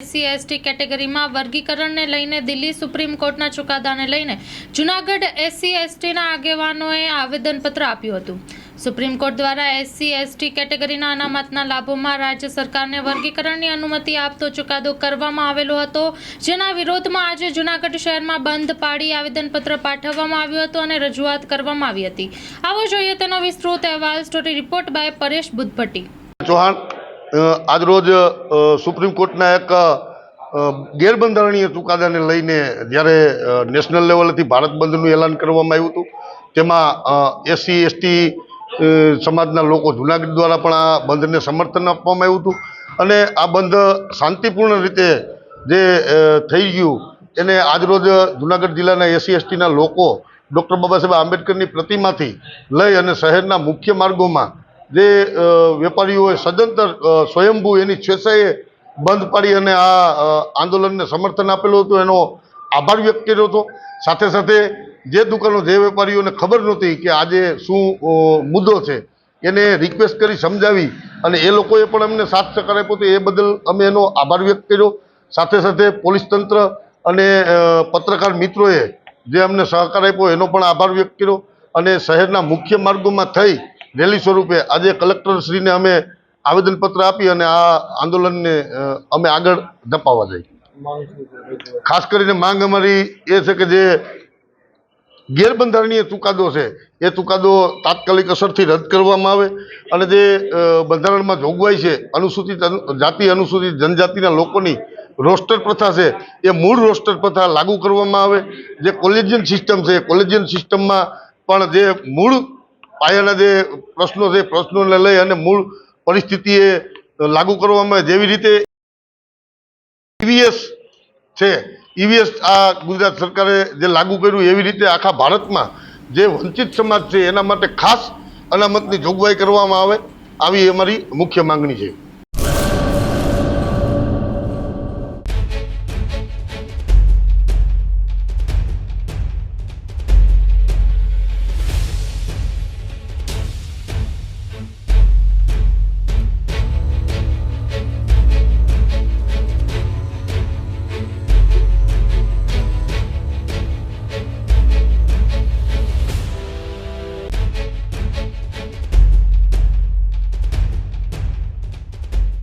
SC કેટેગરીમાં વર્ગીકરણને લઈને Delhi supreme કોર્ટના ચુકાદાને લઈને જૂનાગઢ એસસી એસટીના આગેવાનોએ આવેદનપત્ર આપ્યું હતું. સુપ્રીમ કોર્ટ દ્વારા એસસી એસટી કેટેગરીના અનામતના લાભોમાં રાજ્ય સરકારને વર્ગીકરણની અનુમતિ આપતો ચુકાદો કરવામાં આવેલો હતો, જેના વિરોધમાં આજે જૂનાગઢ શહેરમાં બંધ પાડી આવેદનપત્ર પાઠવવામાં આવ્યું હતું અને રજૂઆત કરવામાં આવી હતી. આવો જોઈએ તેનો વિસ્તૃત અહેવાલ, story report by Paresh Buddhabhatti. Chauhan આજરોજ સુપ્રીમ કોર્ટના એક ગેરબંધારણીય ચુકાદાને લઈને જ્યારે નેશનલ લેવલેથી ભારત બંધનું એલાન કરવામાં આવ્યું હતું, તેમાં એસસી, એસટી સમાજના લોકો જુનાગઢ દ્વારા પણ આ બંધને સમર્થન આપવામાં આવ્યું હતું. અને આ બંધ શાંતિપૂર્ણ રીતે જે થઈ ગયું, એને આજરોજ જુનાગઢ જિલ્લાના એસસી, એસટીના લોકો ડૉક્ટર બાબા સાહેબ આંબેડકરની પ્રતિમાથી લઈ અને શહેરના મુખ્ય માર્ગોમાં જે વેપારીઓએ સદંતર સ્વયંભૂ એની સ્વેચ્છાએ બંધ પાડી અને આ આંદોલનને સમર્થન આપેલું હતું, એનો આભાર વ્યક્ત કર્યો હતો. સાથે સાથે જે દુકાનો, જે વેપારીઓને ખબર નહોતી કે આજે શું મુદ્દો છે, એને રિક્વેસ્ટ કરી સમજાવી અને એ લોકોએ પણ અમને સાથ સહકાર આપ્યો હતો. એ બદલ અમે એનો આભાર વ્યક્ત કર્યો. સાથે સાથે પોલીસ તંત્ર અને પત્રકાર મિત્રોએ જે અમને સહકાર આપ્યો, એનો પણ આભાર વ્યક્ત કર્યો અને શહેરના મુખ્ય માર્ગોમાં થઈ રેલી સ્વરૂપે આજે કલેક્ટરશ્રીને અમે આવેદનપત્ર આપી અને આ આંદોલનને અમે આગળ ધપાવવા જઈ. ખાસ કરીને માંગ અમારી એ છે કે જે ગેરબંધારણીય ચુકાદો છે, એ ચુકાદો તાત્કાલિક અસરથી રદ કરવામાં આવે અને જે બંધારણમાં જોગવાઈ છે, અનુસૂચિત જાતિ અનુસૂચિત જનજાતિના લોકોની રોસ્ટર પ્રથા છે, એ મૂળ રોસ્ટર પ્રથા લાગુ કરવામાં આવે. જે કોલેજિયન સિસ્ટમ છે કોલેજિયન સિસ્ટમમાં પણ જે મૂળ પાયાના જે પ્રશ્નો છે, પ્રશ્નોને લઈ અને મૂળ પરિસ્થિતિએ લાગુ કરવામાં જેવી રીતે ઈવીએસ છે, ઈવીએસ આ ગુજરાત સરકારે જે લાગુ કર્યું એવી રીતે આખા ભારતમાં જે વંચિત સમાજ છે, એના માટે ખાસ અનામતની જોગવાઈ કરવામાં આવે, આવી અમારી મુખ્ય માંગણી છે.